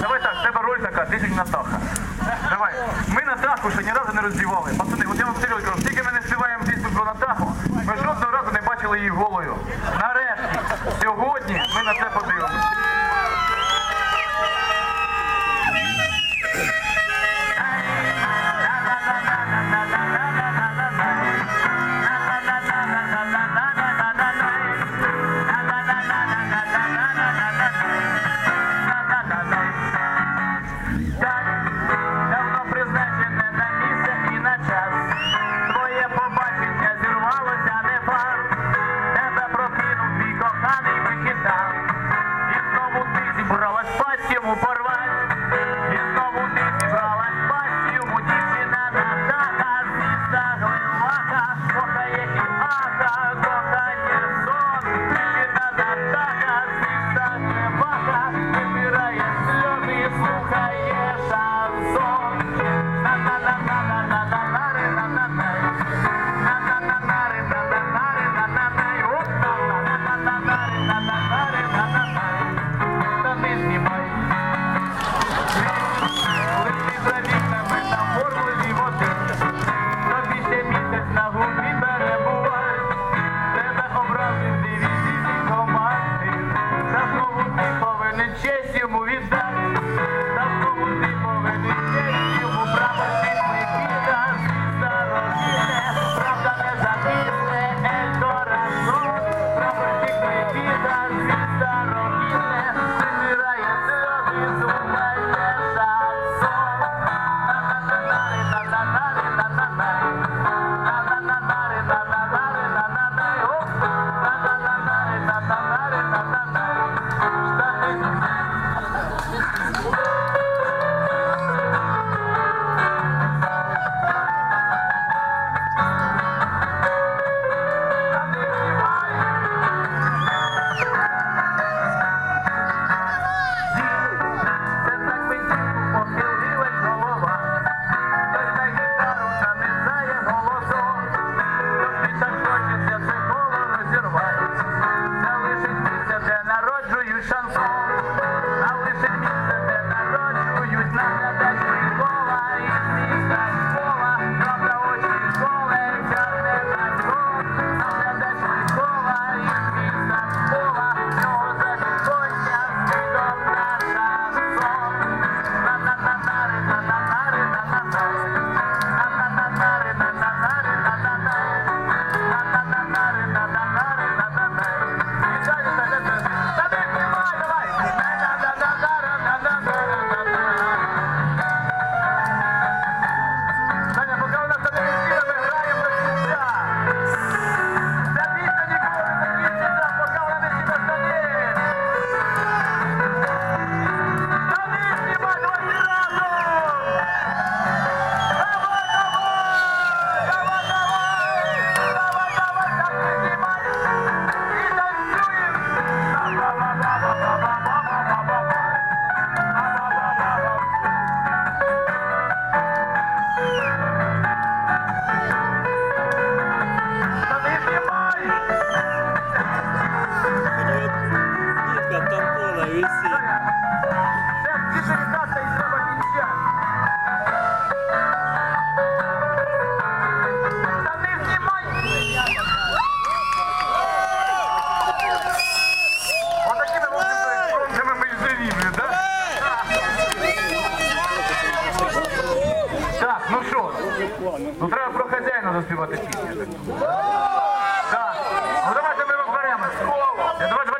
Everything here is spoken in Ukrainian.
Давай так, тебе роль така, ти на Натаха. Давай. Ми Натаху ще ні разу не роздівали. Пацани, от я вам серйозно кажу, тільки ми не співаємо пісню про Натаху, ми жодного разу не бачили її голою. Нарешті, сьогодні ми на це йому порвать, він знову не зібралась, бач йому дівчина Натаха, ну з міста глилака, кохає кімната, кохання сон, дівчина Натаха, ну з міста глибака, вибирає. Send me Ну треба про хазяїна заспівати пісню. Так. Ну давайте ми розберемося.